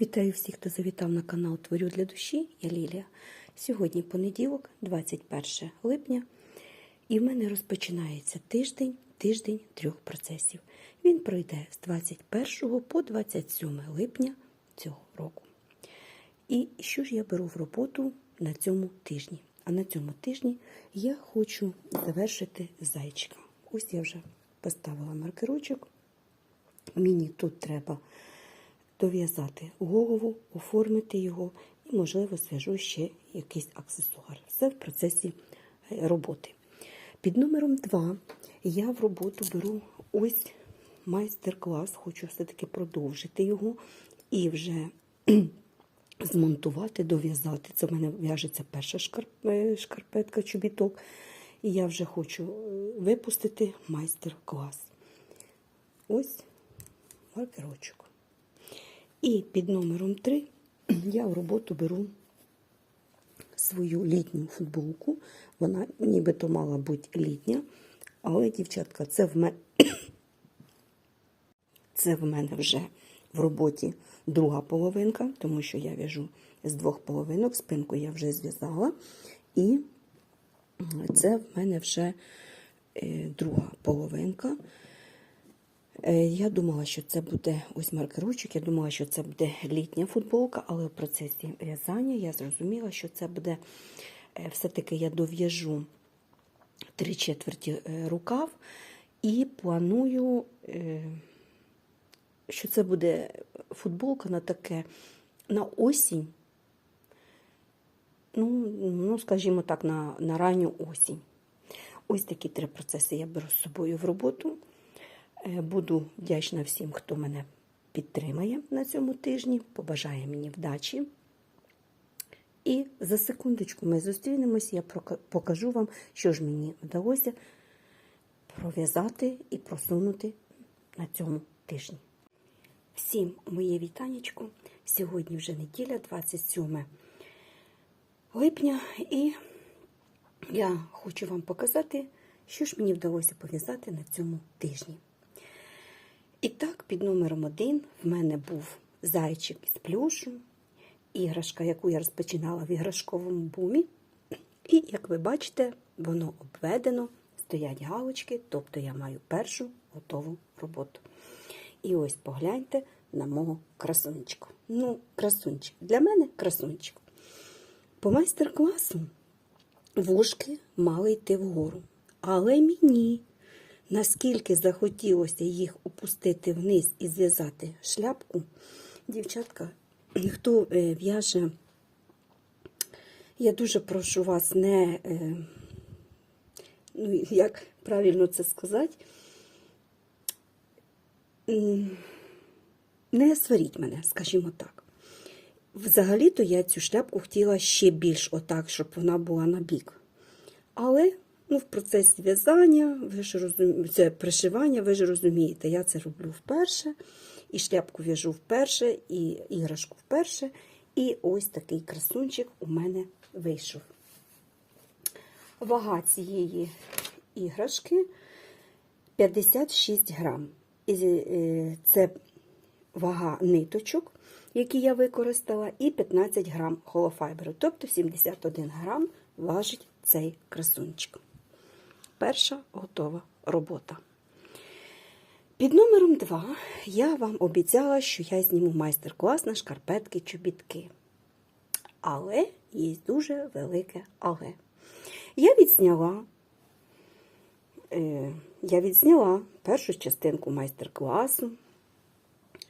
Вітаю всіх, хто завітав на канал Творю для душі. Я Лілія. Сьогодні понеділок, 21 липня, і в мене розпочинається тиждень, тиждень трьох процесів. Він пройде з 21 по 27 липня цього року. І що ж я беру в роботу на цьому тижні? А на цьому тижні я хочу завершити зайчика. Ось я вже поставила маркерочок. Мені тут треба дов'язати голову, оформити його і, можливо, зв'яжу ще якийсь аксесуар. Все в процесі е, роботи. Під номером 2 я в роботу беру ось майстер-клас, хочу все-таки продовжити його і вже змонтувати, дов'язати. Це в мене в'яжеться перша е, шкарпетка, чобіток. І я вже хочу е, випустити майстер-клас. Ось маркерочок. І під номером 3 я в роботу беру свою літню футболку. Вона нібито мала бути літня, але, дівчатка, це в мене, це в мене вже в роботі друга половинка, тому що я в'яжу з двох половинок, спинку я вже зв'язала. І це в мене вже е, друга половинка. Е, Я думала, що це буде ось маркерочок, я думала, що це буде літня футболка, але в процесі в'язання я зрозуміла, що це буде е, все-таки я дов'яжу три четверті е, рукав і планую, що це буде футболка на таке на осінь. Ну, ну скажімо так, на, на ранню осінь. Ось такі три процеси я беру з собою в роботу. Е, Буду вдячна всім, хто мене підтримає на цьому тижні, побажає мені вдачі. І за секундочку ми зустрінемось, я покажу вам, що ж мені вдалося пров'язати і просунути на цьому тижні. Всім моє вітанечко. Сьогодні вже неділя, 27 липня, і я хочу вам показати, що ж мені вдалося пов'язати на цьому тижні. І так, під номером один в мене був зайчик із плюшу, іграшка, яку я розпочинала в іграшковому бумі. І, як ви бачите, воно обведено, стоять галочки, тобто я маю першу готову роботу. І ось погляньте на мого красунчика. Ну, красунчик. Для мене красунчик. По майстер-класу вушки мали йти вгору. Але мені наскільки захотілося їх опустити вниз і зв'язати шляпку, дівчатка, хто е, в'яже, я дуже прошу вас не, е, ну, як правильно це сказати, не сваріть мене, скажімо так. Взагалі-то я цю шляпку хотіла ще більш отак, щоб вона була на бік. Але ну, в процесі в'язання, ви ж розумієте, це пришивання, ви ж розумієте, я це роблю вперше, і шляпку в'яжу вперше, і іграшку вперше. І ось такий красунчик у мене вийшов. Вага цієї іграшки 56 грам. Е, це вага ниточок, які я використала, і 15 грам холофайберу. Тобто 71 грам важить цей красунчик. Перша готова робота. Під номером 2 я вам обіцяла, що я зніму майстер-клас на шкарпетки чобітки. Але є дуже велике але. Я відзняла, е, я відзняла першу частинку майстер-класу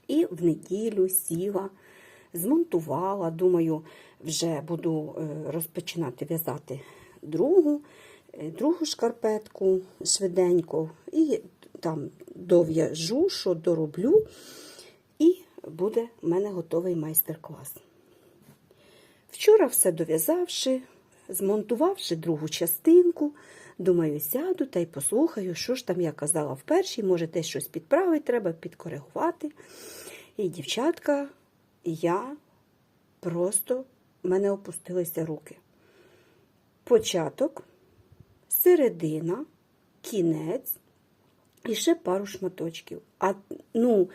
і в неділю сіла, змонтувала. Думаю, вже буду е, розпочинати в'язати другу, другу шкарпетку швиденько. І там дов'яжу, що дороблю, і буде в мене готовий майстер-клас. Вчора все дов'язавши, змонтувавши другу частинку, думаю, сяду та й послухаю, що ж там я казала в першій, може, десь щось підправити, треба підкоригувати. І, дівчатка, я просто в мене опустилися руки. Початок, середина, кінець і ще пару шматочків. А ну,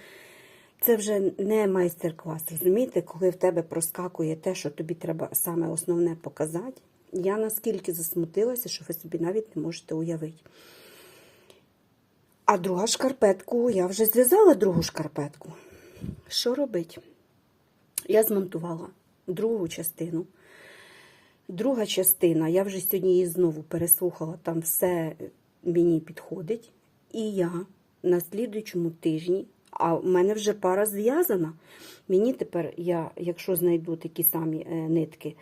це вже не майстер-клас, розумієте, коли в тебе проскакує те, що тобі треба саме основне показати. Я наскільки засмутилася, що ви собі навіть не можете уявити. А друга шкарпетку, я вже зв'язала другу шкарпетку. Що робить? Я змонтувала другу частину. Друга частина, я вже сьогодні її знову переслухала, там все мені підходить. І я на слідуючому тижні, а в мене вже пара зв'язана. Мені тепер, я, якщо знайду такі самі е, нитки,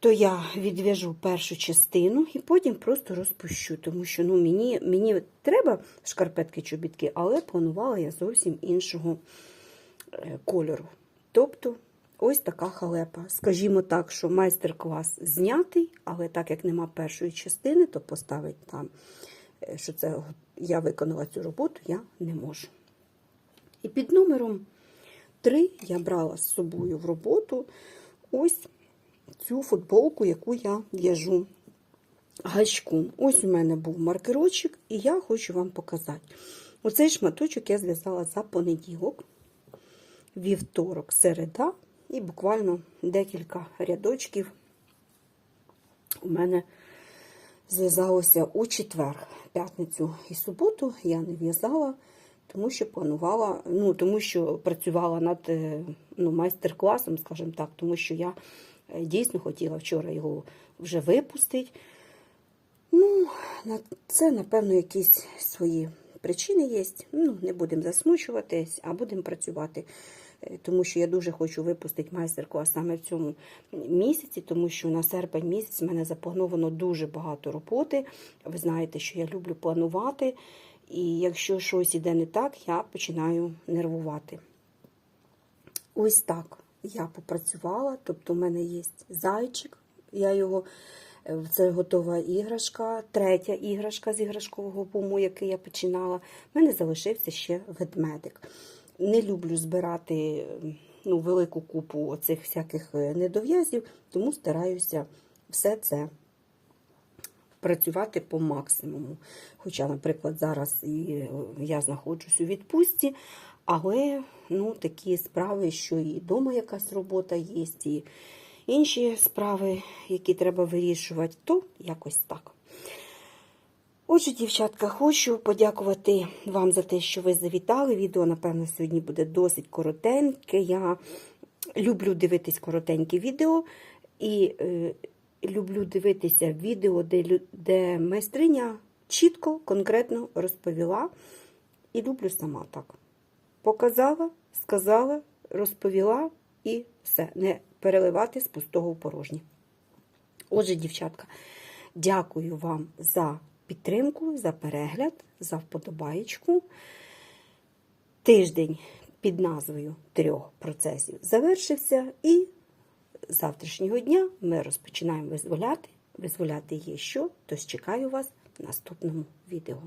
то я відв'яжу першу частину і потім просто розпущу, тому що ну, мені, мені треба шкарпетки-чобітки, але планувала я зовсім іншого е, кольору. Тобто, ось така халепа. Скажімо так, що майстер-клас знятий, але так як нема першої частини, то поставити там, е, що це я виконала цю роботу, я не можу. І під номером 3 я брала з собою в роботу ось цю футболку, яку я в'яжу гачком. Ось у мене був маркерочок, і я хочу вам показати. Оцей шматочок я зв'язала за понеділок, вівторок, середа, і буквально декілька рядочків у мене зв'язалося у четвер, п'ятницю і суботу я не в'язала, тому що планувала, ну, тому що працювала над е, ну, майстер-класом, скажімо так, тому що я е, дійсно хотіла вчора його вже випустити. Ну, це, напевно, якісь свої причини є. Ну, не будемо засмучуватись, а будемо працювати. Е, Тому що я дуже хочу випустити майстер-клас саме в цьому місяці, тому що на серпень місяць в мене заплановано дуже багато роботи. Ви знаєте, що я люблю планувати, і якщо щось іде не так, я починаю нервувати. Ось так я попрацювала, тобто в мене є зайчик, я його. е, Це готова іграшка, третя іграшка з іграшкового буму, який я починала. У мене залишився ще ведмедик. Не люблю збирати ну, велику купу оцих всяких е, недов'язів, тому стараюся все це працювати по максимуму. Хоча, наприклад, зараз і е, я знаходжусь у відпустці, але ну, такі справи, що і вдома якась робота є, і інші справи, які треба вирішувати, то якось так. Отже, дівчатка, хочу подякувати вам за те, що ви завітали. Відео, напевно, сьогодні буде досить коротеньке. Я люблю дивитись коротенькі відео і е, люблю дивитися відео, де, де майстриня чітко, конкретно розповіла. І люблю сама так. Показала, сказала, розповіла і все. Не переливати з пустого в порожнє. Отже, дівчатка, дякую вам за підтримку, за перегляд, за вподобаєчку. Тиждень під назвою трьох процесів завершився, і з завтрашнього дня ми розпочинаємо визволяти. Визволяти є що, тож чекаю вас в наступному відео.